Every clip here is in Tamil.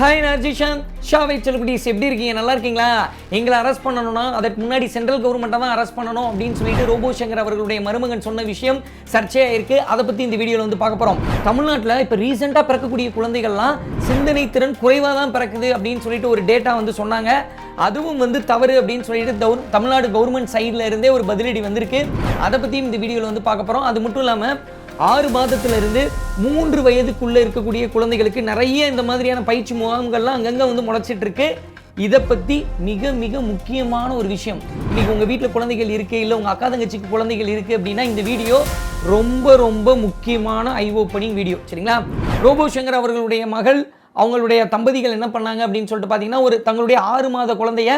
ஹாய் நான் ஜிஷாந்த் ஷாவை செலிபிரிட்டிஸ் எப்படி இருக்கீங்க? நல்லா இருக்கீங்களா? எங்களை அரெஸ்ட் பண்ணணும்னா அதற்கு முன்னாடி சென்ட்ரல் கவர்மெண்ட்டை தான் அரெஸ்ட் பண்ணணும் அப்படின்னு சொல்லிட்டு ரோபோ சங்கர் அவர்களுடைய மருமகன் சொன்ன விஷயம் சர்ச்சையாக இருக்குது அதை பற்றி இந்த வீடியோவில் வந்து பார்க்க போகிறோம் தமிழ்நாட்டில் இப்போ ரீசெண்டாக பிறக்கக்கூடிய குழந்தைகள்லாம் சிந்தனை திறன் குறைவாக தான் பிறக்குது அப்படின்னு சொல்லிட்டு ஒரு டேட்டா வந்து சொன்னாங்க. அதுவும் வந்து தவறு அப்படின்னு சொல்லிட்டு தமிழ்நாடு கவர்மெண்ட் சைடில் இருந்தே ஒரு பதிலடி வந்திருக்கு. அதை பற்றியும் இந்த வீடியோவில் வந்து பார்க்க போகிறோம் அது மட்டும் இல்லாமல் ஆறு மாதத்துல இருந்து மூன்று வயதுக்குள்ளே இருக்கக்கூடிய குழந்தைகளுக்கு நிறைய இந்த மாதிரியான பயிற்சி முகாம்கள்லாம் அங்கங்கே வந்து முளைச்சிட்டு இருக்கு இதை பற்றி மிக மிக முக்கியமான ஒரு விஷயம். இன்னைக்கு உங்கள் வீட்டில் குழந்தைகள் இருக்குது இல்லை உங்கள் அக்கா தங்கச்சிக்கு குழந்தைகள் இருக்குது அப்படின்னா இந்த வீடியோ ரொம்ப ரொம்ப முக்கியமான ஐ ஓப்பனிங் வீடியோ. சரிங்களா? ரோபோ சங்கர் அவர்களுடைய மகள் அவங்களுடைய தம்பதிகள் என்ன பண்ணாங்க அப்படின்னு சொல்லிட்டு பார்த்தீங்கன்னா ஒரு தங்களுடைய ஆறு மாத குழந்தைய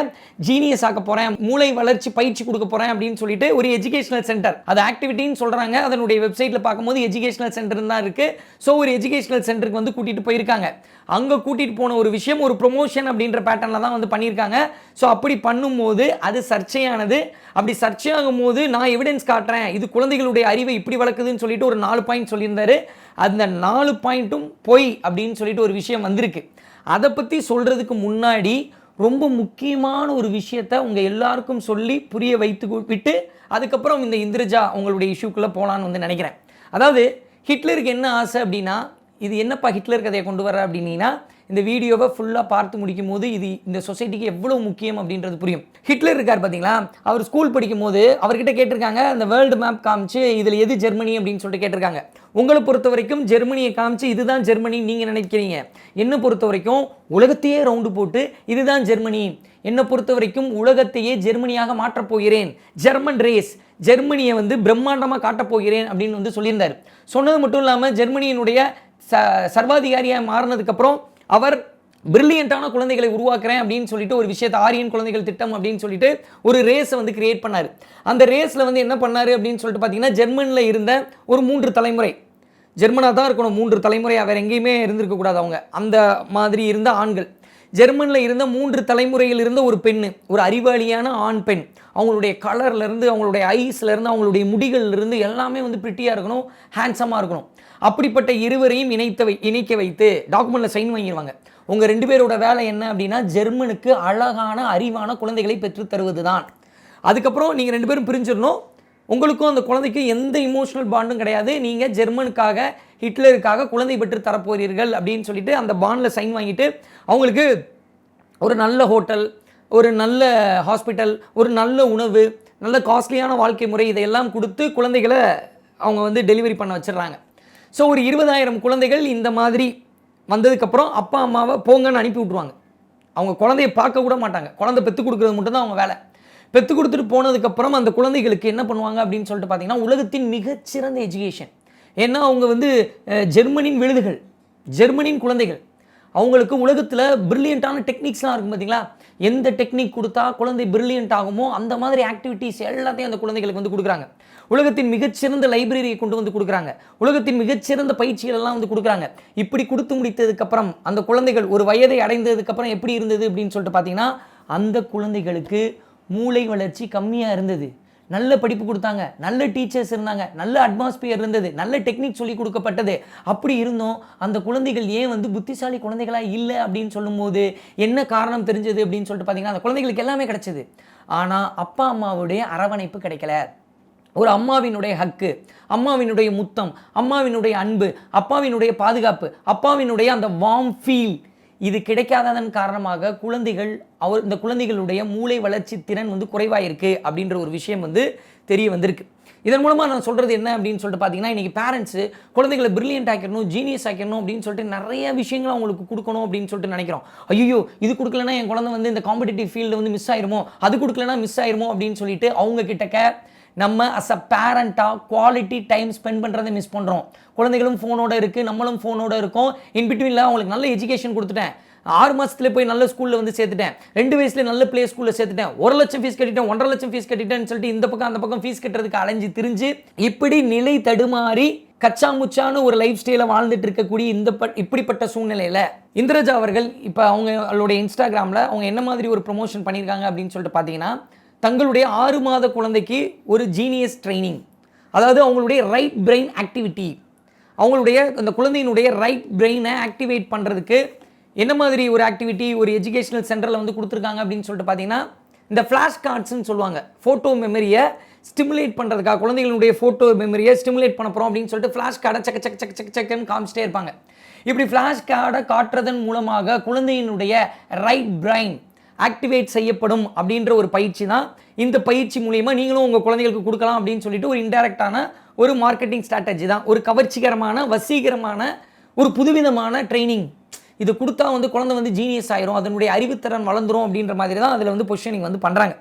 ஜீனியஸ் ஆக்க போறேன் மூளை வளர்ச்சி பயிற்சி கொடுக்க போறேன் அப்படின்னு சொல்லிட்டு ஒரு எஜுகேஷனல் சென்டர் அது ஆக்டிவிட்டின்னு சொல்றாங்க. அதனுடைய வெப்சைட்ல பார்க்கும்போது எஜுகேஷனல் சென்டர் தான் இருக்கு. ஸோ ஒரு எஜுகேஷனல் சென்டருக்கு வந்து கூட்டிட்டு போயிருக்காங்க. அங்க கூட்டிட்டு போன ஒரு விஷயம் ஒரு ப்ரொமோஷன் அப்படின்ற பேட்டர்ல தான் வந்து பண்ணியிருக்காங்க. ஸோ அப்படி பண்ணும்போது அது சர்ச்சையானது. அப்படி சர்ச்சையாகும் போது நான் எவிடன்ஸ் காட்டுறேன். இது குழந்தைகளுடைய அறிவை இப்படி வளர்க்குதுன்னு சொல்லிட்டு ஒரு நாலு பாயிண்ட் சொல்லியிருந்தாரு. அந்த நாலு பாயிண்ட்டும் பொய் அப்படின்னு சொல்லிட்டு ஒரு விஷயம் வந்திருக்கு. அதை பற்றி சொல்கிறதுக்கு முன்னாடி ரொம்ப முக்கியமான ஒரு விஷயத்த உங்கள் எல்லாருக்கும் சொல்லி புரிய வைத்து விட்டு அதுக்கப்புறம் இந்த இந்திரஜா உங்களுடைய இஷ்யூக்குள்ளே போகலான்னு வந்து நினைக்கிறேன். அதாவது ஹிட்லருக்கு என்ன ஆசை அப்படின்னா இது என்னப்பா ஹிட்லர் கதையை கொண்டு வர அப்படின்னீங்கன்னா இந்த வீடியோவை ஃபுல்லாக பார்த்து முடிக்கும் போது இது இந்த சொசைட்டிக்கு எவ்வளோ முக்கியம் அப்படின்றது புரியும். ஹிட்லர் இருக்கார் பார்த்தீங்களா? அவர் ஸ்கூல் படிக்கும் போது அவர்கிட்ட கேட்டிருக்காங்க அந்த வேர்ல்டு மேப் காமிச்சு இதில் எது ஜெர்மனி? அப்படின்னு சொல்லிட்டு கேட்டிருக்காங்க. உங்களை பொறுத்த வரைக்கும் ஜெர்மனியை காமிச்சு இதுதான் ஜெர்மனி நீங்கள் நினைக்கிறீங்க. என்னை பொறுத்த வரைக்கும் உலகத்தையே ரவுண்டு போட்டு இதுதான் ஜெர்மனி. என்னை பொறுத்த வரைக்கும் உலகத்தையே ஜெர்மனியாக மாற்றப் போகிறேன். ஜெர்மன் ரேஸ் ஜெர்மனியை வந்து பிரம்மாண்டமாக காட்டப் போகிறேன் அப்படின்னு வந்து சொல்லியிருந்தார். சொன்னது மட்டும் இல்லாமல் ஜெர்மனியினுடைய ச சர்வாதிகாரியாக மாறினதுக்கப்புறம் அவர் பிரில்லியண்டான குழந்தைகளை உருவாக்குறேன் அப்படின்னு சொல்லிட்டு ஒரு விஷயத்தை ஆரியன் குழந்தைகள் திட்டம் அப்படின்னு சொல்லிட்டு ஒரு ரேஸை வந்து கிரியேட் பண்ணார். அந்த ரேஸில் வந்து என்ன பண்ணார் அப்படின்னு சொல்லிட்டு பார்த்தீங்கன்னா ஜெர்மனியில் இருந்த ஒரு மூன்று தலைமுறை. ஜெர்மனாக தான் இருக்கணும் மூன்று தலைமுறையாக வேறு எங்கேயுமே இருந்திருக்கக்கூடாது அவங்க. அந்த மாதிரி இருந்த ஆண்கள். ஜெர்மனில் இருந்த மூன்று தலைமுறையில் இருந்த ஒரு பெண்ணு ஒரு அறிவாளியான ஆண் பெண். அவங்களுடைய கலர்லேருந்து அவங்களுடைய ஐஸ்லேருந்து அவங்களுடைய முடிகள்லேருந்து எல்லாமே வந்து பிரிட்டியாக இருக்கணும் ஹேண்ட்ஸமாக இருக்கணும். அப்படிப்பட்ட இருவரையும் இணைத்தவை இணைக்க வைத்து டாக்குமெண்ட்டில் சைன் வாங்கிடுவாங்க உங்கள் ரெண்டு பேரோட வேலை என்ன அப்படின்னா ஜெர்மனுக்கு அழகான அறிவான குழந்தைகளை பெற்றுத் தருவது தான் அதுக்கப்புறம் நீங்கள் ரெண்டு பேரும் பிரிஞ்சிடணும். உங்களுக்கும் அந்த குழந்தைக்கு எந்த இமோஷனல் பாண்டும் கிடையாது. நீங்கள் ஜெர்மனுக்காக ஹிட்லருக்காக குழந்தை பெற்று தரப்போகிறீர்கள் அப்படின்னு சொல்லிட்டு அந்த பாண்டில் சைன் வாங்கிட்டு அவங்களுக்கு ஒரு நல்ல ஹோட்டல் ஒரு நல்ல ஹாஸ்பிட்டல் ஒரு நல்ல உணவு நல்ல காஸ்ட்லியான வாழ்க்கை முறை இதையெல்லாம் கொடுத்து குழந்தைகளை அவங்க வந்து டெலிவரி பண்ண வச்சிடுறாங்க. ஸோ ஒரு இருபதாயிரம் குழந்தைகள் இந்த மாதிரி வந்ததுக்கப்புறம் அப்பா அம்மாவை போங்கன்னு அனுப்பி விட்ருவாங்க அவங்க குழந்தைய பார்க்க கூட மாட்டாங்க. குழந்தை பெற்று கொடுக்குறது மட்டும்தான் அவங்க வேலை. பெற்று கொடுத்துட்டு போனதுக்கப்புறம் அந்த குழந்தைகளுக்கு என்ன பண்ணுவாங்க அப்படின்னு சொல்லிட்டு பார்த்தீங்கன்னா உலகத்தின் மிகச்சிறந்த எஜுகேஷன் ஏன்னா அவங்க வந்து ஜெர்மனின் விழுதுகள் ஜெர்மனின் குழந்தைகள். அவங்களுக்கு உலகத்தில் பிரில்லியண்ட்டான டெக்னிக்ஸ்லாம் இருக்கும் பார்த்தீங்களா? எந்த டெக்னிக் கொடுத்தா குழந்தை பிரில்லியன்ட் ஆகுமோ அந்த மாதிரி ஆக்டிவிட்டீஸ் எல்லாத்தையும் அந்த குழந்தைகளுக்கு வந்து கொடுக்குறாங்க. உலகத்தின் மிகச்சிறந்த லைப்ரரியை கொண்டு வந்து கொடுக்குறாங்க. உலகத்தின் மிகச்சிறந்த பயிற்சிகள் எல்லாம் வந்து கொடுக்குறாங்க. இப்படி கொடுத்து முடித்ததுக்கப்புறம் அந்த குழந்தைகள் ஒரு வயதை அடைந்ததுக்கப்புறம் எப்படி இருந்தது அப்படின்னு சொல்லிட்டு பார்த்தீங்கன்னா அந்த குழந்தைகளுக்கு மூளை வளர்ச்சி கம்மியாக இருந்தது. நல்ல படிப்பு கொடுத்தாங்க நல்ல டீச்சர்ஸ் இருந்தாங்க நல்ல அட்மாஸ்பியர் இருந்தது நல்ல டெக்னிக் சொல்லி கொடுக்கப்பட்டது. அப்படி இருந்தும். அந்த குழந்தைகள் ஏன் வந்து புத்திசாலி குழந்தைகளாக இல்லை அப்படின்னு சொல்லும்போது என்ன காரணம் தெரிஞ்சது அப்படின்னு சொல்லிட்டு பார்த்தீங்கன்னா அந்த குழந்தைகளுக்கு எல்லாமே கிடைச்சது. ஆனால் அப்பா அம்மாவுடைய அரவணைப்பு கிடைக்கல. ஒரு அம்மாவினுடைய ஹக்கு அம்மாவினுடைய முத்தம் அம்மாவினுடைய அன்பு அப்பாவினுடைய பாதுகாப்பு அப்பாவினுடைய அந்த வார்ம் ஃபீல் இது கிடைக்காததன் காரணமாக குழந்தைகள் அவர் இந்த குழந்தைகளுடைய மூளை வளர்ச்சி திறன் வந்து குறைவாயிருக்கு அப்படின்ற ஒரு விஷயம் வந்து தெரிய வந்திருக்கு. இதன் மூலமாக நான் சொல்கிறது என்ன அப்படின்னு சொல்லிட்டு பார்த்தீங்கன்னா இன்றைக்கி பேரண்ட்ஸு குழந்தைகளை பிரில்லியன்ட் ஆக்கிடணும் ஜீனியஸ் ஆக்கிடணும் அப்படின்னு சொல்லிட்டு நிறைய விஷயங்கள் அவங்களுக்கு கொடுக்கணும் அப்படின்னு சொல்லிட்டு நினைக்கிறோம். ஐயோ இது கொடுக்கலன்னா என் குழந்தை வந்து இந்த காம்படிட்டிவ் ஃபீல்டு வந்து மிஸ் ஆயிருமோ? அது கொடுக்கலனா மிஸ் ஆயிருமோ? அப்படின்னு சொல்லிட்டு அவங்க கிட்டக்க நம்ம அஸ் அ பேரண்ட்டாக குவாலிட்டி டைம் ஸ்பெண்ட் பண்ணுறதை மிஸ் பண்ணுறோம் குழந்தைகளும் ஃபோனோட இருக்குது நம்மளும் ஃபோனோட இருக்கோம். இன்பிட்வீனில் அவங்களுக்கு நல்ல எஜுகேஷன் கொடுத்துட்டேன். ஆறு மாதத்தில் போய் நல்ல ஸ்கூலில் வந்து சேர்த்துட்டேன். ரெண்டு வயசுல நல்ல பிளே ஸ்கூலில் சேர்த்துட்டேன். ஒரு லட்சம் ஃபீஸ் கட்டிட்டேன் ஒன்றரை லட்சம் ஃபீஸ் கட்டிட்டேன்னு சொல்லிட்டு இந்த பக்கம் அந்த பக்கம் ஃபீஸ் கட்டுறதுக்கு அலைஞ்சு திரிஞ்சு இப்படி நிலை தடுமாறி கச்சா ஒரு லைஃப் ஸ்டைலை வாழ்ந்துட்டு இருக்கக்கூடிய இந்த இப்படிப்பட்ட சூழ்நிலையில் இந்திரஜா அவர்கள் இப்போ அவங்களுடைய இன்ஸ்டாகிராமில் அவங்க என்ன மாதிரி ஒரு ப்ரொமோஷன் பண்ணியிருக்காங்க அப்படின்னு சொல்லிட்டு பார்த்தீங்கன்னா தங்களுடைய ஆறு மாத குழந்தைக்கு ஒரு ஜீனியஸ் ட்ரைனிங் அதாவது அவங்களுடைய ரைட் பிரெயின் ஆக்டிவிட்டி அவங்களுடைய அந்த குழந்தையினுடைய ரைட் பிரெயினை ஆக்டிவேட் பண்ணுறதுக்கு என்ன மாதிரி ஒரு ஆக்டிவிட்டி ஒரு எஜுகேஷனல் சென்டரில் வந்து கொடுத்துருக்காங்க அப்படின்னு சொல்லிட்டு பார்த்தீங்கன்னா இந்த ஃப்ளாஷ் கார்ட்ஸ்னு சொல்லுவாங்க. ஃபோட்டோ மெமரியை ஸ்டிமுலேட் பண்ணுறதுக்காக குழந்தைகளுடைய ஃபோட்டோ மெமரியை ஸ்டிமுலேட் பண்ண போகிறோம் அப்படின்னு சொல்லிட்டு ஃப்ளாஷ் கார்டை செக்க சக்க சக்க சக்க சக்கன்னு காமிச்சிட்டே இருப்பாங்க. இப்படி ஃப்ளாஷ் கார்டை காட்டுறதன் மூலமாக குழந்தையினுடைய ரைட் பிரைன் ஆக்டிவேட் செய்யப்படும் அப்படின்ற ஒரு பயிற்சி தான் இந்த பயிற்சி மூலயமா நீங்களும் உங்கள் குழந்தைகளுக்கு கொடுக்கலாம் அப்படின்னு சொல்லிட்டு ஒரு இன்டெரக்டான ஒரு மார்க்கெட்டிங் ஸ்ட்ராட்டஜி தான். ஒரு கவர்ச்சிகரமான வசீகரமான ஒரு புதுவிதமான ட்ரைனிங் இது கொடுத்தா வந்து குழந்தை வந்து ஜீனியஸ் ஆயிரும். அதனுடைய அறிவுத்திறன் வளர்ந்துரும் அப்படின்ற மாதிரி தான் அதில் வந்து பொசிஷனிங் வந்து பண்ணுறாங்க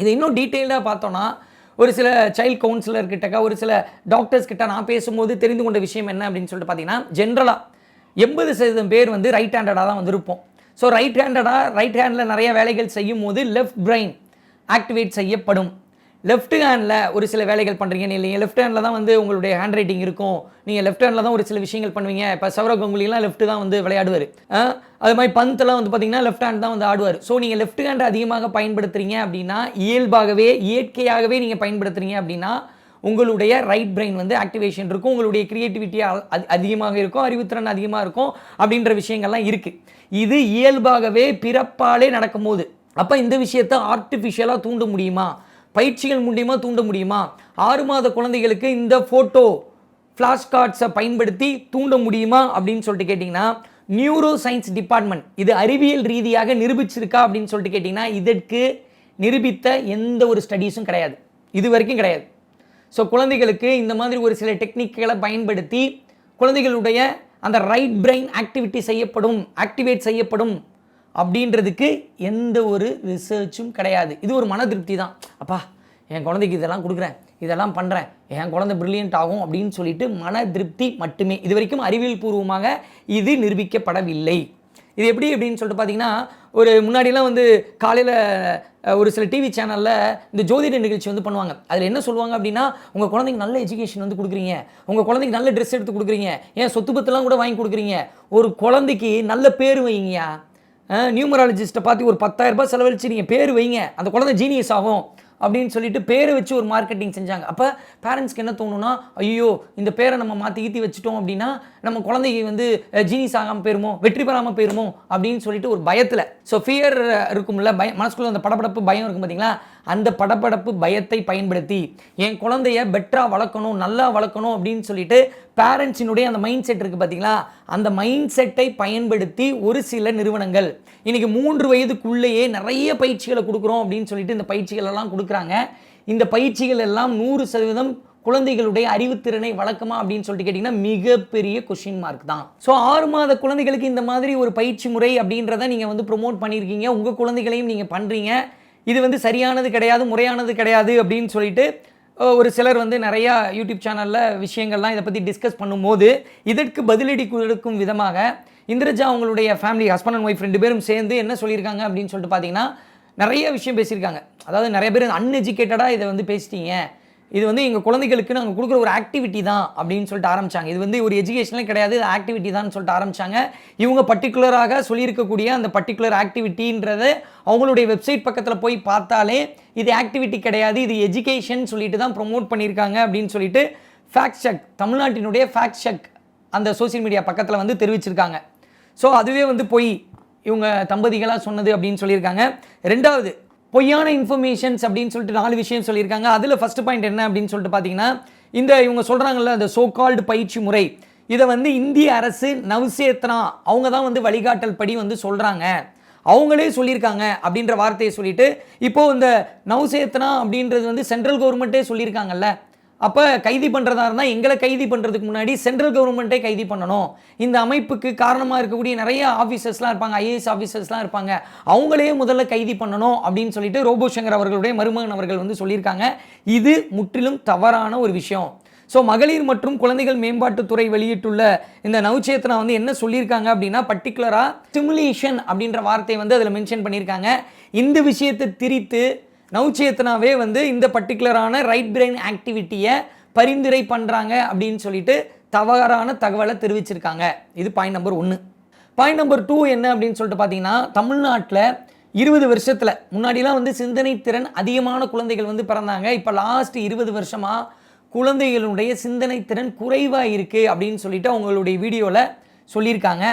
இதை இன்னும் டீட்டெயில்டாக பார்த்தோன்னா ஒரு சில சைல்ட் கவுன்சிலர் கிட்டக்க ஒரு சில டாக்டர்ஸ் கிட்ட நான் பேசும்போது தெரிந்து கொண்ட விஷயம் என்ன அப்படின்னு சொல்லிட்டு பார்த்தீங்கன்னா ஜென்ரலாக எண்பது சதவீதம் பேர் வந்து ரைட் ஹேண்டடாக தான் வந்திருப்போம். ஸோ ரைட் ஹேண்டடாக ரைட் ஹேண்டில் நிறைய வேலைகள் செய்யும் போது லெஃப்ட் பிரைன் ஆக்டிவேட் செய்யப்படும். லெஃப்ட் ஹேண்டில் ஒரு சில வேலைகள் பண்ணுறீங்க இல்லைங்க லெஃப்ட் ஹேண்டில் தான் வந்து உங்களுடைய ஹேண்ட் ரைட்டிங் இருக்கும். நீங்கள் லெஃப்ட் ஹேண்டில் தான் ஒரு சில விஷயங்கள் பண்ணுவீங்க. இப்போ சௌரவ் கங்குலிலாம் லெஃப்ட் தான் வந்து விளையாடுவார். அது மாதிரி பந்தெல்லாம் வந்து பார்த்தீங்கன்னா லெஃப்ட் ஹேண்ட் தான் வந்து ஆடுவார். ஸோ நீங்கள் லெஃப்ட் ஹேண்டை அதிகமாக பயன்படுத்துறீங்க அப்படின்னா இயல்பாகவே இயற்கையாகவே நீங்கள் பயன்படுத்துறீங்க அப்படின்னா உங்களுடைய ரைட் பிரெயின் வந்து ஆக்டிவேஷன் இருக்கும். உங்களுடைய கிரியேட்டிவிட்டி அதிகமாக இருக்கும். அறிவுத்திறன் அதிகமாக இருக்கும் அப்படின்ற விஷயங்கள்லாம் இருக்குது இது இயல்பாகவே பிறப்பாலே நடக்கும்போது. அப்போ இந்த விஷயத்தை ஆர்டிஃபிஷியலாக தூண்ட முடியுமா? பயிற்சிகள் மூலியமாக தூண்ட முடியுமா? ஆறு மாத குழந்தைகளுக்கு இந்த ஃபோட்டோ ஃப்ளாஷ் கார்ட்ஸை பயன்படுத்தி தூண்ட முடியுமா அப்படின்னு சொல்லிட்டு கேட்டிங்கன்னா நியூரோ சயின்ஸ் டிபார்ட்மெண்ட் இது அறிவியல் ரீதியாக நிரூபிச்சிருக்கா அப்படின்னு சொல்லிட்டு கேட்டிங்கன்னா இதற்கு நிரூபித்த எந்த ஒரு ஸ்டடீஸும் கிடையாது. இது வரைக்கும் கிடையாது. ஸோ குழந்தைகளுக்கு இந்த மாதிரி ஒரு சில டெக்னிக்களை பயன்படுத்தி குழந்தைகளுடைய அந்த ரைட் பிரெயின் ஆக்டிவிட்டி செய்யப்படும் ஆக்டிவேட் செய்யப்படும் அப்படின்றதுக்கு எந்த ஒரு ரிசர்ச்சும் கிடையாது. இது ஒரு மன திருப்தி தான். அப்பா என் குழந்தைக்கு இதெல்லாம் கொடுக்குறேன் இதெல்லாம் பண்ணுறேன் என் குழந்தை பிரில்லியன்ட் ஆகும் அப்படின்னு சொல்லிட்டு மன திருப்தி மட்டுமே. இது வரைக்கும் அறிவியல் பூர்வமாக இது நிரூபிக்கப்படவில்லை. இது எப்படி அப்படின்னு சொல்லிட்டு பார்த்தீங்கன்னா ஒரு முன்னாடிலாம் வந்து காலையில் ஒரு சில டிவி சேனலில் இந்த ஜோதிட நிகழ்ச்சி வந்து பண்ணுவாங்க. அதில் என்ன சொல்லுவாங்க அப்படின்னா உங்கள் குழந்தைக்கு நல்ல எஜுகேஷன் வந்து கொடுக்குறீங்க. உங்கள் குழந்தைக்கு நல்ல ட்ரெஸ் எடுத்து கொடுக்குறீங்க. ஏன் சொத்து பத்தெல்லாம் கூட வாங்கி கொடுக்குறீங்க? ஒரு குழந்தைக்கு நல்ல பேர் வைங்கயா நியூமராலஜிஸ்ட்டை பார்த்து ஒரு பத்தாயிரம் ரூபாய் செலவழித்து நீங்கள் பேர் வைங்க. அந்த குழந்தை ஜீனியஸ் ஆகும். அப்படின்னு சொல்லிட்டு பேரை வச்சு ஒரு மார்க்கெட்டிங் செஞ்சாங்க. அப்போ பேரண்ட்ஸ்க்கு என்ன தோணுன்னா ஐயோ இந்த பேரை நம்ம மாற்றி ஈத்தி வச்சுட்டோம் அப்படின்னா நம்ம குழந்தைக்கு வந்து ஜீனிஸ் ஆகாமல் போயிருமோ வெற்றி பெறாமல் போயிருமோ அப்படின்னு சொல்லிட்டு ஒரு பயத்தில் ஸோ ஃபியர் இருக்கும்ல பயம் மனசுக்குள்ள அந்த படபடப்பு பயம் இருக்கும் பார்த்தீங்களா அந்த படப்படப்பு பயத்தை பயன்படுத்தி என் குழந்தைய பெட்டராக வளர்க்கணும் நல்லா வளர்க்கணும் அப்படின்னு சொல்லிட்டு பேரண்ட்ஸினுடைய அந்த மைண்ட் செட் இருக்குது பார்த்தீங்களா அந்த மைண்ட் செட்டை பயன்படுத்தி ஒரு சில நிறுவனங்கள். இன்றைக்கி மூன்று வயதுக்குள்ளேயே நிறைய பயிற்சிகளை கொடுக்குறோம் அப்படின்னு சொல்லிட்டு இந்த பயிற்சிகள் எல்லாம் கொடுக்குறாங்க. இந்த பயிற்சிகள் எல்லாம் நூறு சதவீதம் குழந்தைகளுடைய அறிவுத்திறனை வழக்கமா அப்படின்னு சொல்லிட்டு கேட்டிங்கன்னா மிகப்பெரிய கொஷின் மார்க் தான். ஸோ ஆறு மாத குழந்தைகளுக்கு இந்த மாதிரி ஒரு பயிற்சி முறை அப்படின்றத நீங்கள் வந்து ப்ரொமோட் பண்ணியிருக்கீங்க. உங்கள் குழந்தைகளையும் நீங்கள் பண்ணுறீங்க இது வந்து சரியானது கிடையாது முறையானது கிடையாது அப்படின்னு சொல்லிட்டு ஒரு சிலர் வந்து நிறையா யூடியூப் சேனலில் விஷயங்கள்லாம் இதை பற்றி டிஸ்கஸ் பண்ணும்போது இதற்கு பதிலடி கொடுக்கும் விதமாக இந்திரஜா அவங்களுடைய ஃபேமிலி ஹஸ்பண்ட் அண்ட் ஒய்ஃப் ரெண்டு பேரும் சேர்ந்து என்ன சொல்லியிருக்காங்க அப்படின்னு சொல்லிட்டு பார்த்தீங்கன்னா நிறைய விஷயம் பேசியிருக்காங்க. அதாவது நிறைய பேர் அன்எஜுகேட்டடாக இதை வந்து பேசிட்டீங்க. இது வந்து எங்கள் குழந்தைகளுக்கு நாங்கள் கொடுக்குற ஒரு ஆக்டிவிட்டி தான் அப்படின்னு சொல்லிட்டு ஆரம்பிச்சாங்க. இது வந்து ஒரு எஜுகேஷனே கிடையாது இது ஆக்டிவிட்டி தான் சொல்லிட்டு ஆரம்பிச்சாங்க. இவங்க பர்டிகுலராக சொல்லியிருக்கக்கூடிய அந்த பர்டிகுலர் ஆக்டிவிட்டின்றத அவங்களுடைய வெப்சைட் பக்கத்தில் போய் பார்த்தாலே இது ஆக்டிவிட்டி கிடையாது இது எஜுகேஷன் சொல்லிட்டு தான் ப்ரொமோட் பண்ணியிருக்காங்க அப்படின்னு சொல்லிட்டு ஃபேக்ட் செக் தமிழ்நாட்டினுடைய ஃபேக்ட் செக் அந்த சோஷியல் மீடியா பக்கத்தில் வந்து தெரிவிச்சிருக்காங்க. ஸோ அதுவே வந்து பொய் இவங்க தம்பதிகளாக சொன்னது அப்படின்னு சொல்லியிருக்காங்க. ரெண்டாவது பொய்யான இன்ஃபர்மேஷன்ஸ் அப்படின்னு சொல்லிட்டு நாலு விஷயம் சொல்லியிருக்காங்க. அதில் ஃபர்ஸ்ட் பாயிண்ட் என்ன அப்படின்னு சொல்லிட்டு பார்த்தீங்கன்னா இந்த இவங்க சொல்கிறாங்கல்ல அந்த சோகால்டு பயிற்சி முறை. இதை வந்து இந்திய அரசு நவ்சேத்னா அவங்க தான் வந்து வழிகாட்டல் படி வந்து சொல்கிறாங்க அவங்களே சொல்லியிருக்காங்க அப்படின்ற வார்த்தையை சொல்லிட்டு இப்போது இந்த நவ்சேத்னா அப்படின்றது வந்து சென்ட்ரல் கவர்மெண்ட்டே சொல்லியிருக்காங்கல்ல அப்போ கைதி பண்ணுறதா இருந்தால் எங்களை கைதி பண்ணுறதுக்கு முன்னாடி சென்ட்ரல் கவர்மெண்ட்டே கைதி பண்ணணும். இந்த அமைப்புக்கு காரணமாக இருக்கக்கூடிய நிறைய ஆஃபீஸர்ஸ்லாம் இருப்பாங்க. ஐஏஎஸ் ஆஃபீஸர்ஸ்லாம் இருப்பாங்க. அவங்களே முதல்ல கைதி பண்ணணும் அப்படின்னு சொல்லிட்டு ரோபோ சங்கர் அவர்களுடைய மருமகன் அவர்கள் வந்து சொல்லியிருக்காங்க. இது முற்றிலும் தவறான ஒரு விஷயம். ஸோ மகளிர் மற்றும் குழந்தைகள் மேம்பாட்டுத்துறை வெளியிட்டுள்ள இந்த நவச்சேத்தனா வந்து என்ன சொல்லியிருக்காங்க அப்படின்னா பர்டிகுலராக ஸ்டிமுலேஷன் அப்படின்ற வார்த்தையை வந்து அதில் மென்ஷன் பண்ணியிருக்காங்க. இந்த விஷயத்தை திரித்து நவுச்சேத்தனாவே வந்து இந்த பர்டிகுலரான ரைட் பிரெயின் ஆக்டிவிட்டியை பரிந்துரை பண்ணுறாங்க அப்படின்னு சொல்லிட்டு தவறான தகவலை தெரிவிச்சிருக்காங்க. இது பாயிண்ட் நம்பர் ஒன்று பாயிண்ட் நம்பர் டூ என்ன அப்படின்னு சொல்லிட்டு பார்த்தீங்கன்னா தமிழ்நாட்டில் இருபது வருஷத்தில் முன்னாடிலாம் வந்து சிந்தனை திறன் அதிகமான குழந்தைகள் வந்து பிறந்தாங்க. இப்போ லாஸ்ட் இருபது வருஷமாக குழந்தைகளுடைய சிந்தனை திறன் குறைவாக இருக்குது அப்படின்னு சொல்லிட்டு அவங்களுடைய வீடியோவில் சொல்லியிருக்காங்க.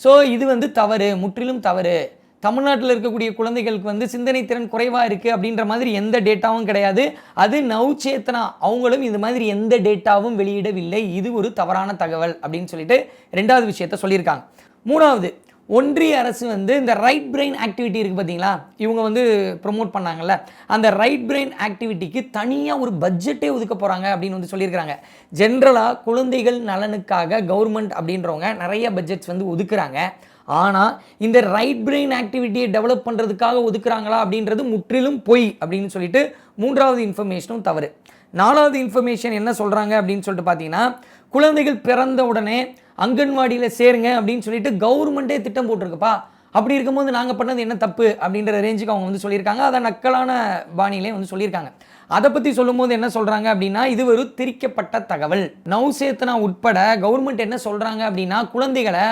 ஸோ இது வந்து தவறு முற்றிலும் தவறு. தமிழ்நாட்டில் இருக்கக்கூடிய குழந்தைகளுக்கு வந்து சிந்தனை திறன் குறைவாக இருக்குது அப்படின்ற மாதிரி எந்த டேட்டாவும் கிடையாது. அது நவ்சேத்தனா அவங்களும் இந்த மாதிரி எந்த டேட்டாவும் வெளியிடவில்லை. இது ஒரு தவறான தகவல் அப்படின்னு சொல்லிட்டு ரெண்டாவது விஷயத்த சொல்லியிருக்காங்க. மூணாவது ஒன்றிய அரசு வந்து இந்த ரைட் பிரெயின் ஆக்டிவிட்டி இருக்குது பார்த்தீங்களா இவங்க வந்து ப்ரொமோட் பண்ணாங்கல்ல. அந்த ரைட் பிரெயின் ஆக்டிவிட்டிக்கு தனியாக ஒரு பட்ஜெட்டே ஒதுக்க போகிறாங்க அப்படின்னு வந்து சொல்லியிருக்கிறாங்க. ஜென்ரலாக குழந்தைகள் நலனுக்காக கவர்மெண்ட் அப்படின்றவங்க நிறைய பட்ஜெட்ஸ் வந்து ஒதுக்குறாங்க. ஆனால் இந்த ரைட் பிரெயின் ஆக்டிவிட்டியை டெவலப் பண்ணுறதுக்காக ஒதுக்குறாங்களா அப்படின்றது முற்றிலும் பொய் அப்படின்னு சொல்லிட்டு மூன்றாவது இன்ஃபர்மேஷனும் தவறு. நாலாவது இன்ஃபர்மேஷன் என்ன சொல்கிறாங்க அப்படின்னு சொல்லிட்டு பார்த்தீங்கன்னா குழந்தைகள் பிறந்த உடனே அங்கன்வாடியில் சேருங்க அப்படின்னு சொல்லிட்டு கவர்மெண்ட்டே திட்டம் போட்டிருக்குப்பா. அப்படி இருக்கும்போது நாங்கள் பண்ணது என்ன தப்பு அப்படின்ற ரேஞ்சுக்கு அவங்க வந்து சொல்லியிருக்காங்க. அதை நக்கலான பாணியிலே வந்து சொல்லியிருக்காங்க. அதை பற்றி சொல்லும்போது என்ன சொல்கிறாங்க அப்படின்னா இது ஒரு திரிக்கப்பட்ட தகவல். நவ்சேத்தனா உட்பட கவர்மெண்ட் என்ன சொல்கிறாங்க அப்படின்னா குழந்தைகளை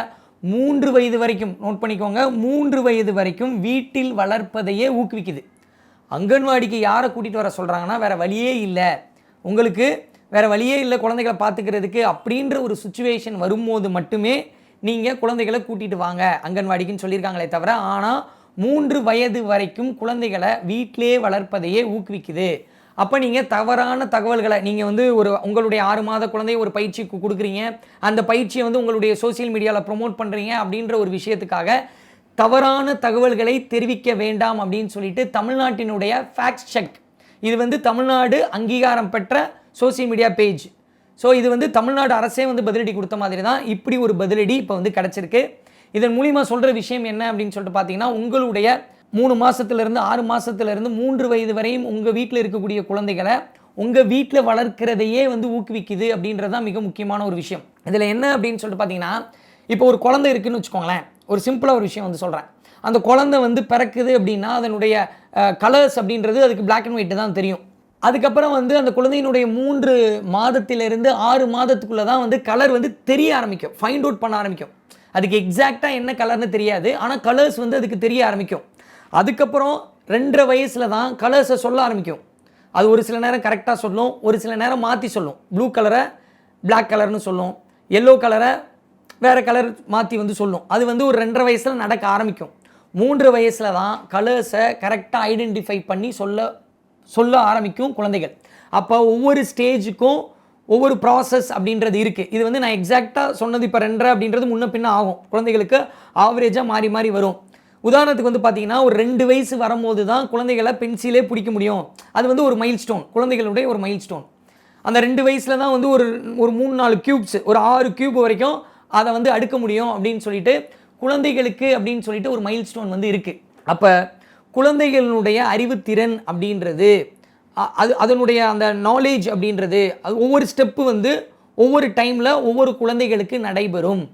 மூன்று வயது வரைக்கும் நோட் பண்ணிக்கோங்க மூன்று வயது வரைக்கும் வீட்டில் வளர்ப்பதையே ஊக்குவிக்குது. அங்கன்வாடிக்கு யாரை கூட்டிகிட்டு வர சொல்கிறாங்கன்னா வேறு வழியே இல்லை. உங்களுக்கு வேறு வழியே இல்லை குழந்தைகளை பார்த்துக்கிறதுக்கு அப்படின்ற ஒரு சுச்சுவேஷன் வரும்போது மட்டுமே நீங்கள் குழந்தைகளை கூட்டிகிட்டு வாங்க. அங்கன்வாடிக்குன்னு சொல்லியிருக்காங்களே தவிர ஆனால் மூன்று வயது வரைக்கும் குழந்தைகளை வீட்டிலே வளர்ப்பதையே ஊக்குவிக்குது. அப்போ நீங்கள் தவறான தகவல்களை நீங்கள் வந்து ஒரு உங்களுடைய ஆறு மாத குழந்தைய ஒரு பயிற்சிக்கு கொடுக்குறீங்க. அந்த பயிற்சியை வந்து உங்களுடைய சோஷியல் மீடியாவில் ப்ரொமோட் பண்ணுறீங்க அப்படின்ற ஒரு விஷயத்துக்காக தவறான தகவல்களை தெரிவிக்க வேண்டாம் அப்படின்னு சொல்லிட்டு தமிழ்நாட்டினுடைய ஃபேக்ட் செக் இது வந்து தமிழ்நாடு அங்கீகாரம் பெற்ற சோஷியல் மீடியா பேஜ் ஸோ இது வந்து தமிழ்நாடு அரசே வந்து பதிலடி கொடுத்த மாதிரி தான் இப்படி ஒரு பதிலடி இப்போ வந்து கிடச்சிருக்கு. இதன் மூலிமா சொல்கிற விஷயம் என்ன அப்படின்னு சொல்லிட்டு பார்த்தீங்கன்னா உங்களுடைய மூணு மாதத்துலேருந்து ஆறு மாதத்துலேருந்து மூன்று வயது வரையும் உங்கள் வீட்டில் இருக்கக்கூடிய குழந்தைகளை உங்கள் வீட்டில் வளர்க்கிறதையே வந்து ஊக்குவிக்குது அப்படின்றது தான் மிக முக்கியமான ஒரு விஷயம். இதில் என்ன அப்படின்னு சொல்லிட்டு பார்த்தீங்கன்னா இப்போ ஒரு குழந்தை இருக்குன்னு வச்சுக்கோங்களேன். ஒரு சிம்பிளாக ஒரு விஷயம் வந்து சொல்கிறேன் அந்த குழந்தை வந்து பிறக்குது அப்படின்னா அதனுடைய கலர்ஸ் அப்படின்றது அதுக்கு பிளாக் அண்ட் ஒயிட் தான் தெரியும். அதுக்கப்புறம் வந்து அந்த குழந்தையினுடைய மூன்று மாதத்திலிருந்து ஆறு மாதத்துக்குள்ளே தான் வந்து கலர் வந்து தெரிய ஆரம்பிக்கும். ஃபைண்ட் அவுட் பண்ண ஆரம்பிக்கும். அதுக்கு எக்ஸாக்டாக என்ன கலர்னு தெரியாது. ஆனால் கலர்ஸ் வந்து அதுக்கு தெரிய ஆரம்பிக்கும். அதுக்கப்புறம் ரெண்டரை வயசில் தான் கலர்ஸை சொல்ல ஆரம்பிக்கும். அது ஒரு சில நேரம் கரெக்டாக சொல்லும் ஒரு சில நேரம் மாற்றி சொல்லும். ப்ளூ கலரை பிளாக் கலர்னு சொல்லும். எல்லோ கலரை வேறு கலர் மாற்றி வந்து சொல்லும். அது வந்து ஒரு ரெண்டரை வயசில் நடக்க ஆரம்பிக்கும். மூன்று வயசில் தான் கலர்ஸை கரெக்டாக ஐடென்டிஃபை பண்ணி சொல்ல சொல்ல ஆரம்பிக்கும் குழந்தைகள். அப்போ ஒவ்வொரு ஸ்டேஜுக்கும் ஒவ்வொரு ப்ராசஸ் அப்படின்றது இருக்குது இது வந்து நான் எக்ஸாக்டாக சொன்னது இப்போ ரெண்டரை அப்படின்றது முன்ன பின்ன ஆகும். குழந்தைகளுக்கு ஆவரேஜாக மாறி மாறி வரும். உதாரணத்துக்கு வந்து பார்த்தீங்கன்னா ஒரு ரெண்டு வயசு வரும்போது தான் குழந்தைகளை பென்சிலே பிடிக்க முடியும். அது வந்து ஒரு மைல் ஸ்டோன் குழந்தைகளுடைய ஒரு மைல் ஸ்டோன் அந்த ரெண்டு வயசில் தான் வந்து ஒரு ஒரு மூணு நாலு க்யூப்ஸ் ஒரு ஆறு க்யூப் வரைக்கும் அதை வந்து அடுக்க முடியும் அப்படின்னு சொல்லிட்டு குழந்தைகளுக்கு அப்படின்னு சொல்லிட்டு ஒரு மைல் ஸ்டோன் வந்து இருக்குது அப்போ குழந்தைகளுடைய அறிவுத்திறன் அப்படின்றது அது அதனுடைய அந்த நாலேஜ் அப்படின்றது அது ஒவ்வொரு ஸ்டெப்பு வந்து ஒவ்வொரு டைமில் ஒவ்வொரு குழந்தைகளுக்கு நடைபெறும்.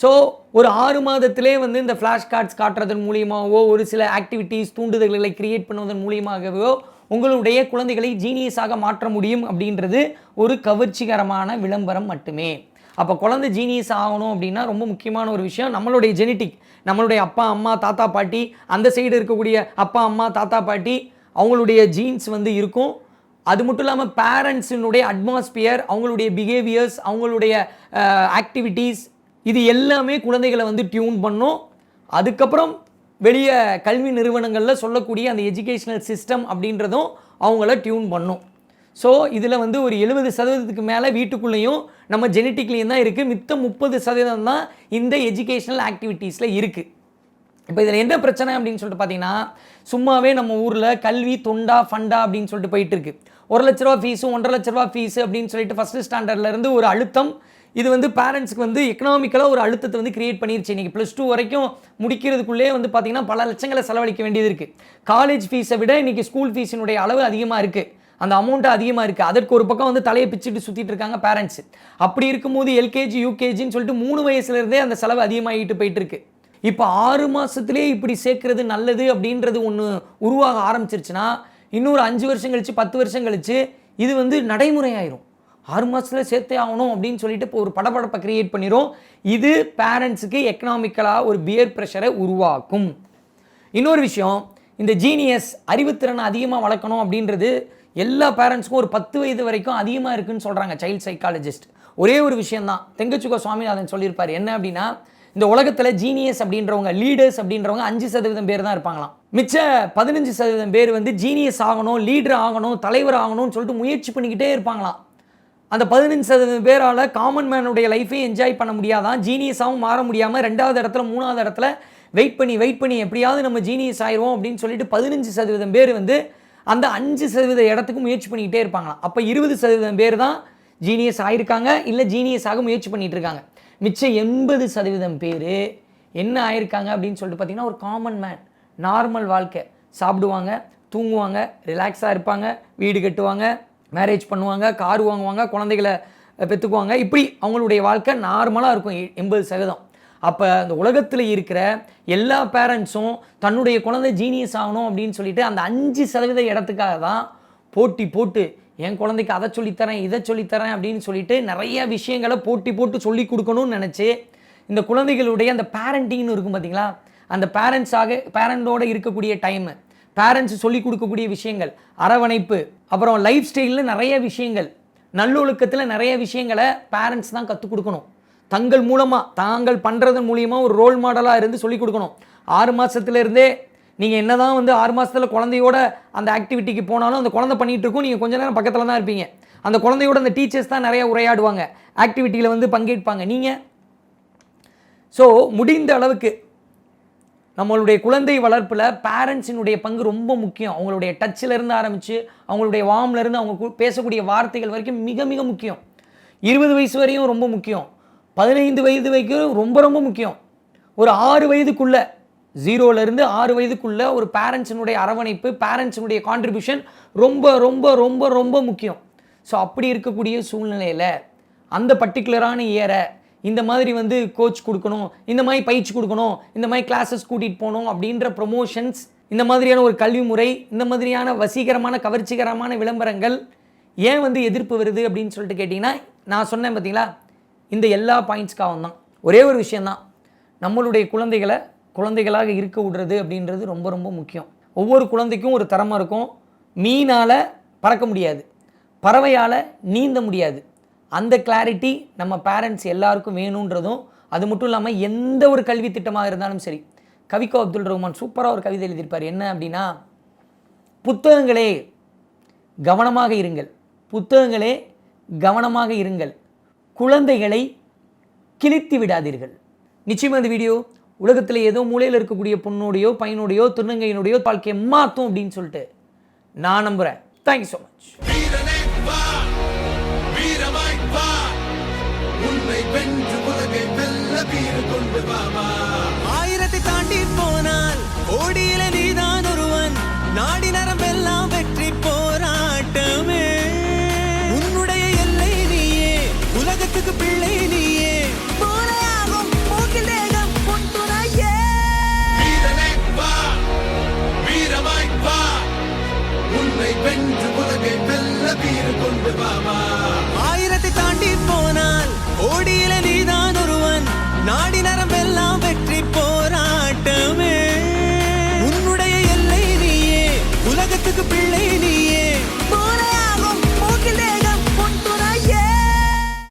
ஸோ ஒரு ஆறு மாதத்திலே வந்து இந்த ஃப்ளாஷ் கார்ட்ஸ் காட்டுறதன் மூலியமாகவோ ஒரு சில ஆக்டிவிட்டீஸ் தூண்டுதல்களை கிரியேட் பண்ணுவதன் மூலியமாகவோ உங்களுடைய குழந்தைகளை ஜீனியஸாக மாற்ற முடியும் அப்படின்றது ஒரு கவர்ச்சிகரமான விளம்பரம் மட்டுமே. அப்போ குழந்தை ஜீனியஸ் ஆகணும் அப்படின்னா ரொம்ப முக்கியமான ஒரு விஷயம் நம்மளுடைய ஜெனட்டிக் நம்மளுடைய அப்பா அம்மா தாத்தா பாட்டி அந்த சைடு இருக்கக்கூடிய அப்பா அம்மா தாத்தா பாட்டி அவங்களுடைய ஜீன்ஸ் வந்து இருக்கும். அது மட்டும் இல்லாமல் பேரண்ட்ஸினுடைய அட்மாஸ்பியர் அவங்களுடைய பிஹேவியர்ஸ் அவங்களுடைய ஆக்டிவிட்டீஸ் இது எல்லாமே குழந்தைகளை வந்து டியூன் பண்ணும். அதுக்கப்புறம் வெளியே கல்வி நிறுவனங்களில் சொல்லக்கூடிய அந்த எஜுகேஷ்னல் சிஸ்டம் அப்படின்றதும் அவங்கள டியூன் பண்ணும். ஸோ இதில் வந்து ஒரு எழுபது சதவீதத்துக்கு மேலே வீட்டுக்குள்ளேயும் நம்ம ஜெனட்டிக்லேயும் தான் இருக்குது மித்த முப்பது சதவீதம் தான் இந்த எஜுகேஷ்னல் ஆக்டிவிட்டீஸில் இருக்குது இப்போ இதில் என்ன பிரச்சனை அப்படின்னு சொல்லிட்டு பார்த்தீங்கன்னா சும்மாவே நம்ம ஊரில் கல்வி தொண்டா ஃபண்டா அப்படின்னு சொல்லிட்டு போயிட்டுருக்கு ஒரு லட்ச ரூபா ஃபீஸும் ஒன்றரை லட்ச ரூபா ஃபீஸு அப்படின்னு சொல்லிட்டு ஃபஸ்ட்டு ஸ்டாண்டர்ட்லேருந்து ஒரு அழுத்தம் இது வந்து பேரண்ட்ஸ்க்கு வந்து எக்கனாமிக்கலாக ஒரு அழுத்தத்தை வந்து கிரியேட் பண்ணிருச்சு. இன்றைக்கி ப்ளஸ் டூ வரைக்கும் முடிக்கிறதுக்குள்ளே வந்து பார்த்தீங்கன்னா பல லட்சங்களை செலவழிக்க வேண்டியது இருக்குது காலேஜ் ஃபீஸை விட இன்றைக்கி ஸ்கூல் ஃபீஸினுடைய அளவு அதிகமாக இருக்குது அந்த அமௌண்ட்டு அதிகமாக இருக்குது அதற்கு ஒரு பக்கம் வந்து தலையை பிச்சுட்டு சுற்றிட்டு இருக்காங்க பேரண்ட்ஸ் அப்படி இருக்கும்போது எல்கேஜி யூகேஜின்னு சொல்லிட்டு மூணு வயசுலேருந்தே அந்த செலவு அதிகமாகிட்டு போயிட்டு இருக்கு. இப்போ ஆறு மாதத்துலேயே இப்படி சேர்க்குறது நல்லது அப்படின்றது ஒன்று உருவாக ஆரம்பிச்சிருச்சுன்னா இன்னொரு அஞ்சு வருஷம் கழிச்சு பத்து வருஷம் கழிச்சு இது வந்து நடைமுறையாயிரும். ஆறு மாதத்தில் சேர்த்தே ஆகணும் அப்படின்னு சொல்லிட்டு இப்போ ஒரு படபடப்பை கிரியேட் பண்ணிடும் இது பேரண்ட்ஸுக்கு எக்கனாமிக்கலாக ஒரு பியர் ப்ரெஷரை உருவாக்கும். இன்னொரு விஷயம் இந்த ஜீனியஸ் அறிவுத்திறனை அதிகமாக வளர்க்கணும் அப்படின்றது எல்லா பேரண்ட்ஸ்க்கும் ஒரு பத்து வயது வரைக்கும் அதிகமாக இருக்குன்னு சொல்கிறாங்க சைல்ட் சைக்காலஜிஸ்ட் ஒரே ஒரு விஷயந்தான் தெங்கச்சுக்கோ சுவாமிநாதன் சொல்லியிருப்பார். என்ன அப்படின்னா இந்த உலகத்தில் ஜீனியஸ் அப்படின்றவங்க லீடர்ஸ் அப்படின்றவங்க அஞ்சு சதவீதம் பேர் தான் இருப்பாங்களாம். மிச்ச பதினஞ்சு சதவீதம் பேர் வந்து ஜீனியஸ் ஆகணும் லீடர் ஆகணும் தலைவர் ஆகணும்னு சொல்லிட்டு முயற்சி பண்ணிக்கிட்டே இருப்பாங்களாம். அந்த பதினஞ்சு சதவீதம் பேரால் காமன் மேனுடைய லைஃபையும் என்ஜாய் பண்ண முடியாதான் ஜீனியஸாகவும் மாற முடியாமல் ரெண்டாவது இடத்துல மூணாவது இடத்துல வெயிட் பண்ணி வெயிட் பண்ணி எப்படியாவது நம்ம ஜீனியஸ் ஆயிடுவோம் அப்படின்னு சொல்லிட்டு பதினஞ்சு சதவீதம் பேர் வந்து அந்த அஞ்சு சதவீத இடத்துக்கு முயற்சி பண்ணிக்கிட்டே இருப்பாங்களாம். அப்போ இருபது சதவீதம் பேர் தான் ஜீனியஸ் ஆகியிருக்காங்க இல்லை ஜீனியஸ் ஆக முயற்சி பண்ணிகிட்டு இருக்காங்க. மிச்சம் எண்பது சதவீதம் பேர் என்ன ஆயிருக்காங்க அப்படின்னு சொல்லிட்டு பார்த்தீங்கன்னா ஒரு காமன் மேன் நார்மல் வாழ்க்கை. சாப்பிடுவாங்க தூங்குவாங்க ரிலாக்ஸாக இருப்பாங்க வீடு கட்டுவாங்க மேரேஜ் பண்ணுவாங்க கார் வாங்குவாங்க குழந்தைகளை பெற்றுக்குவாங்க இப்படி அவங்களுடைய வாழ்க்கை நார்மலாக இருக்கும். எ- எண்பது சதவீதம். அப்போ அந்த உலகத்தில் இருக்கிற எல்லா பேரண்ட்ஸும் தன்னுடைய குழந்தை ஜீனியஸ் ஆகணும் அப்படின்னு சொல்லிட்டு அந்த அஞ்சு சதவீத இடத்துக்காக தான் போட்டி போட்டு என் குழந்தைக்கு அதை சொல்லித்தரேன் இதை சொல்லித்தரேன் அப்படின்னு சொல்லிட்டு நிறைய விஷயங்களை போட்டி போட்டு சொல்லி கொடுக்கணும்னு நினச்சி இந்த குழந்தைகளுடைய அந்த பேரண்டிங்னு இருக்கும் பார்த்தீங்களா அந்த பேரண்ட்ஸாக பேரண்டோடு இருக்கக்கூடிய டைமு பேரண்ட்ஸ் சொல்லிக் கொடுக்கக்கூடிய விஷயங்கள் அரவணைப்பு அப்புறம் லைஃப் ஸ்டைலில் நிறைய விஷயங்கள் நல்லொழுக்கத்தில் நிறைய விஷயங்களை பேரண்ட்ஸ் தான் கற்றுக் கொடுக்கணும். தங்கள் மூலமாக தாங்கள் பண்ணுறதன் மூலியமாக ஒரு ரோல் மாடலாக இருந்து சொல்லிக் கொடுக்கணும். ஆறு மாதத்துலேருந்தே நீங்கள் என்ன தான் வந்து ஆறு மாதத்தில் குழந்தையோட அந்த ஆக்டிவிட்டிக்கு போனாலும் அந்த குழந்தை பண்ணிகிட்டு இருக்கும் நீங்கள் கொஞ்ச நேரம் பக்கத்தில் தான் இருப்பீங்க. அந்த குழந்தையோட அந்த டீச்சர்ஸ் தான் நிறையா உரையாடுவாங்க. ஆக்டிவிட்டியில் வந்து பங்கேற்பாங்க. நீங்கள் ஸோ முடிந்த அளவுக்கு நம்மளுடைய குழந்தை வளர்ப்பில் பேரண்ட்ஸினுடைய பங்கு ரொம்ப முக்கியம். அவங்களுடைய டச்சிலேருந்து ஆரம்பித்து அவங்களுடைய வார்ம்ல இருந்து அவங்க கு- பேசக்கூடிய வார்த்தைகள் வரைக்கும் மிக மிக முக்கியம். இருபது வயசு வரையும் ரொம்ப முக்கியம். பதினைந்து வயது வரைக்கும் ரொம்ப ரொம்ப முக்கியம். ஒரு ஆறு வயதுக்குள்ளே ஜீரோலேருந்து ஆறு வயதுக்குள்ளே ஒரு பேரண்ட்ஸினுடைய அரவணைப்பு பேரண்ட்ஸினுடைய கான்ட்ரிபியூஷன் ரொம்ப ரொம்ப ரொம்ப ரொம்ப முக்கியம். ஸோ அப்படி இருக்கக்கூடிய சூழ்நிலையில் அந்த பர்டிகுலரான இயரை இந்த மாதிரி வந்து கோச் கொடுக்கணும் இந்த மாதிரி பயிற்சி கொடுக்கணும் இந்த மாதிரி கிளாஸஸ் கூட்டிகிட்டு போகணும் அப்படின்ற ப்ரொமோஷன்ஸ் இந்த மாதிரியான ஒரு கல்வி முறை இந்த மாதிரியான வசீகரமான கவர்ச்சிகரமான விளம்பரங்கள் ஏன் வந்து எதிர்ப்பு வருது அப்படின்னு சொல்லிட்டு கேட்டிங்கன்னா நான் சொன்னேன் பார்த்தீங்களா? இந்த எல்லா பாயிண்ட்ஸ்க்காகவும் தான். ஒரே ஒரு விஷயந்தான் நம்மளுடைய குழந்தைகளை குழந்தைகளாக இருக்க விடுறது அப்படின்றது ரொம்ப ரொம்ப முக்கியம். ஒவ்வொரு குழந்தைக்கும் ஒரு தரமாக இருக்கும். மீனால் பறக்க முடியாது. பறவையால் நீந்த முடியாது. அந்த கிளாரிட்டி நம்ம பேரண்ட்ஸ் எல்லாருக்கும் வேணுன்றதும் அது மட்டும் இல்லாமல் எந்த ஒரு கல்வி திட்டமாக இருந்தாலும் சரி கவிக்கோ அப்துல் ரஹ்மான் சூப்பராக ஒரு கவிதை எழுதியிருப்பார். என்ன அப்படின்னா புத்தகங்களே கவனமாக இருங்கள். புத்தகங்களே கவனமாக இருங்கள். குழந்தைகளை கிழித்து விடாதீர்கள். நிச்சயம் இந்த வீடியோ உலகத்தில் ஏதோ மூலையில் இருக்கக்கூடிய பொண்ணுடையோ பையனுடையோ திருநங்கையினுடையோ வாழ்க்கையை மாற்றும் அப்படின்னு சொல்லிட்டு நான் நம்புகிறேன் தேங்க்யூ ஸோ மச் வென்று உலகை வெல்ல வீடு கொண்டு வாமா ஆயிரத்தை தாண்டி போனால் ஓடியில நீதான் ஒருவன். நாடி நரம்பெல்லாம் வெற்றி போராட்டமே. உன்னுடைய எல்லை நீயே உலகத்துக்கு பிள்ளை நீயே. வென்று உலகை வெல்ல வீடு கொண்டு வாமா